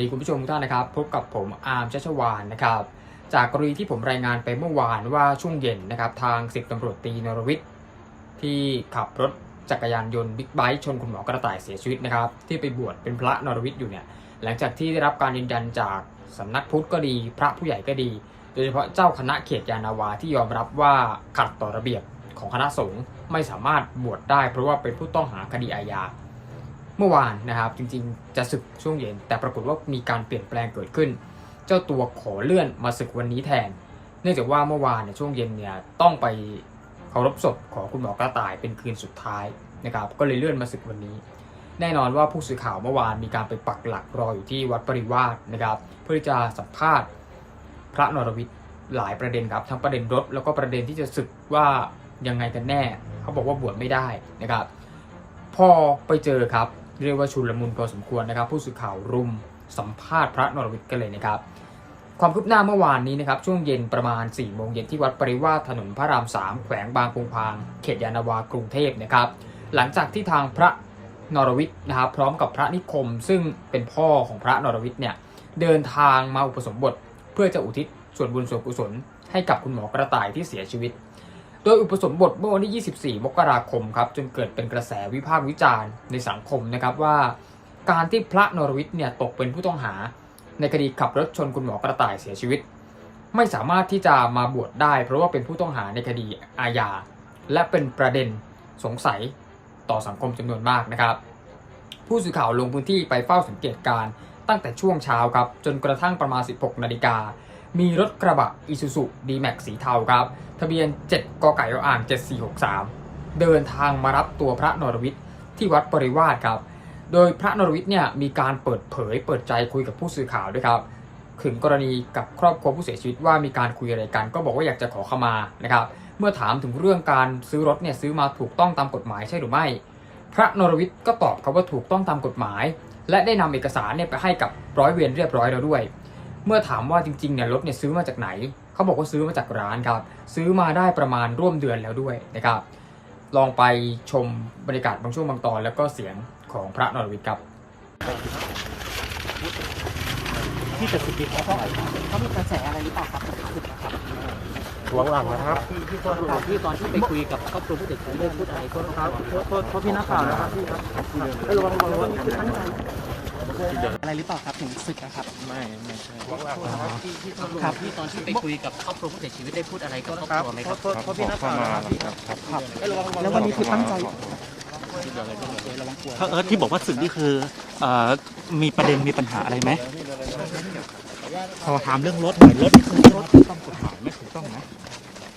ดีคุณผู้ชมทุกท่านนะครับ พบกับผมอาร์มชัชวานนะครับ จากกรณีที่ผมรายงานไปเมื่อวานว่าช่วงเย็นนะครับทางสิบตำรวจตีนรวิทย์ที่ขับรถจักรยานยนต์บิ๊กไบค์ชนคุณหมอกระต่ายเสียชีวิตนะครับ ที่ไปบวชเป็นพระนรวิทย์อยู่เนี่ยหลังจากที่ได้รับการยืนยันจากสำนักพุทธก็ดี พระผู้ใหญ่ก็ดี โดยเฉพาะเจ้าคณะเขตยานาวาที่ยอมรับว่าขัดต่อระเบียบของคณะสงฆ์ไม่สามารถบวชได้ เพราะว่าเป็นผู้ต้องหาคดีอาญา เมื่อวานนะครับจริงๆ จะศึกช่วงเย็น แต่ปรากฏว่ามีการเปลี่ยนแปลงเกิดขึ้น เจ้าตัวขอเลื่อนมาศึกวันนี้แทน เนื่องจากว่าเมื่อวานในยช่วงเย็นเนี่ยต้องไปเคารพศพของคุณหมอกระต่ายเป็นคืนสุดท้ายนะครับก็เลยเลื่อนมาศึกวันนี้ แน่นอนว่าผู้สื่อข่าวเมื่อวานมีการไปปักหลักรออยู่ที่วัดปริวาสนะครับ เพื่อจะสัมภาษณ์พระนรวิทย์หลายประเด็นครับทั้งประเด็นรถแล้วก็ประเด็นที่จะศึกว่ายังไงกันแน่ เขาบอกว่าบวชไม่ได้นะครับ พอไปเจอครับ เรียกว่าชุลมุนพอสมควรนะครับ ผู้สื่อข่าวรุมสัมภาษณ์พระนรวิทย์กันเลยนะครับ ความคืบหน้าเมื่อวานนี้นะครับ ช่วงเย็นประมาณ4ี่โมงเย็นที่วัดปริวาสถนนพระรามสามแขวงบางปูพาง เขตยานาวากรุงเทพนะครับ หลังจากที่ทางพระนรวิทย์นะครับ พร้อมกับพระนิคม ซึ่งเป็นพ่อของพระนรวิทย์เนี่ยเดินทางมาอุปสมบท เพื่อจะอุทิศส่วนบุญส่วนกุศลให้กับคุณหมอกระต่ายที่เสียชีวิต โดยอุปสมบทเมื่อวันที่ 24 มกราคมครับจนเกิดเป็นกระแสวิพากษ์วิจารณ์ในสังคมนะครับว่า การที่พระนรวิทย์เนี่ยตกเป็นผู้ต้องหา ในคดีขับรถชนคุณหมอกระต่ายเสียชีวิต ไม่สามารถที่จะมาบวชได้ เพราะว่าเป็นผู้ต้องหาในคดีอาญาและเป็นประเด็นสงสัยต่อสังคมจำนวนมากนะครับ ผู้สื่อข่าวลงพื้นที่ไปเฝ้าสังเกตการณ์ตั้งแต่ช่วงเช้าครับจนกระทั่งประมาณ 16 นาฬิกา มีรถกระบะอิซูซุดีแม็กสีเทาครับ ทะเบียน 7กไก่ออ่าง 7463 เดินทางมารับตัวพระนรวิทย์ที่วัดปริวาสครับ โดยพระนรวิทย์เนี่ยมีการเปิดเผยเปิดใจคุยกับผู้สื่อข่าวด้วยครับถึงกรณีกับครอบครัวผู้เสียชีวิตว่ามีการคุยอะไรกัน ก็บอกว่าอยากจะขอขมานะครับ เมื่อถามถึงเรื่องการซื้อรถเนี่ยซื้อมาถูกต้องตามกฎหมายใช่หรือไม่ พระนรวิทย์ก็ตอบครับว่าถูกต้องตามกฎหมาย และได้นำเอกสารเนี่ยไปให้กับร้อยเวรเรียบร้อยแล้วด้วย เมื่อถามว่าจริงๆเนี่ยรถเนี่ยซื้อมาจากไหน เขาบอกว่าซื้อมาจากร้านครับ ซื้อมาได้ประมาณร่วมเดือนแล้วด้วยนะครับ ลองไปชมบรรยากาศบางช่วงบางตอน แล้วก็เสียงของพระนรวิทย์ครับที่จะสุดที่เขาเท่าไหร่ครับเขามีกระแสอะไรหรือเปล่าครับสุดนะครับหวังหลังนะครับที่ที่ตอนที่ตอนที่ไปคุยกับครอบครัวผู้ติดเชื้อได้พูดอะไรโทษครับโทษโทษโทษพี่นักข่าวนะครับพี่ครับระวังระวังระวังคื อตั้งใจอะไรหรือเปล่าครับถึงศึกนะครับ ไม่ไม่ใช่ที่ที่ครับที่ตอนที่ไปคุยกับครอบครัวผู้เสียชีวิตได้พูดอะไรกับครอบครัวไหมครับขอพี่นักข่าวนะครับครับครับแล้ววันนี้คือตั้งใจพระเอิร์ธที่บอกว่าศึกนี่คือเอ่อมีประเด็นมีปัญหาอะไรไหมขอถามเรื่องรถหน่อยรถนี่คือรถถูกต้องกฎหมายไหม่ถูกต้องนะ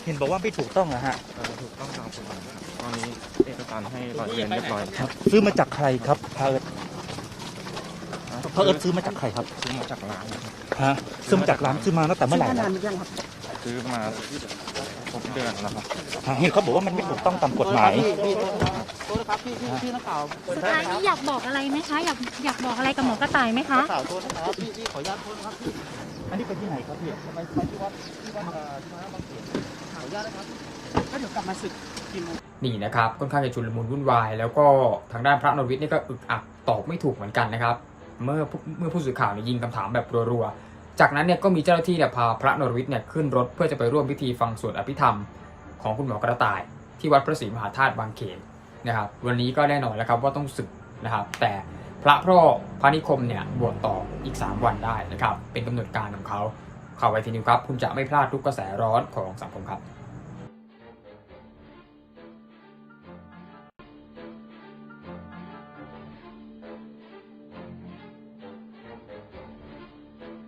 เห็นบอกว่าไม่ถูกต้องอะฮะเอ่อถูกต้องตามกฎหมายตอนนี้เอกสารให้ร้อยเวรเรียบร้อยครับซื้อมาจากใครครับพระเอิร์ธ พระเอิร์ธซื้อมาจากใครครับซื้อมาจากร้านนะครับฮะซื้อมาจากร้านซื้อมาตั้งแต่เมื่อไหร่นานนะหรือยังครับซื้อมาครบเดือนแล้วครับฮะเห็นเขาบอกว่ามันไม่ถูกต้องตามกฎหมายโทษนะครับพี่พี่พี่นักข่าวสุดท้ายนี้อยากบอกอะไรไหมคะ อยากอยากบอกอะไรกับหมอกระต่ายไหมคะ ข่าวโทษนะครับพี่พี่ขออนุญาตโทษนะครับพี่อันนี้ไปที่ไหนครับพี่ไปไปที่วัดที่วัดเอ่อที่วัดบางเขนขออนุญาตนะครับก็เดี๋ยวกลับมาศึกกี่โมง นี่นะครับค่อนข้างจะชุลมุนวุ่นวาย แล้วก็ทางด้านพระนรวิทย์นี่ก็อึกอักตอบไม่ถูกเหมือนกันนะครับ เมื่อเมื่อผู้สื่อข่าวเนี่ยยิงคำถามแบบรัวๆ จากนั้นเนี่ยก็มีเจ้าหน้าที่เนี่ยพาพระนรวิทย์เนี่ยขึ้นรถเพื่อจะไปร่วมพิธีฟังสวดอภิธรรม ของคุณหมอกระต่าย ที่วัดพระศรีมหาธาตุบางเขนนะครับ วันนี้ก็แน่นอนแล้วครับว่าต้องศึกนะครับ แต่พระพ่อพระนิคมเนี่ยบวชต่ออีก 3 วันได้นะครับ เป็นกำหนดการของเขาข่าวไวทีนิวครับ คุณจะไม่พลาดทุกกระแสร้อนของสังคมครับ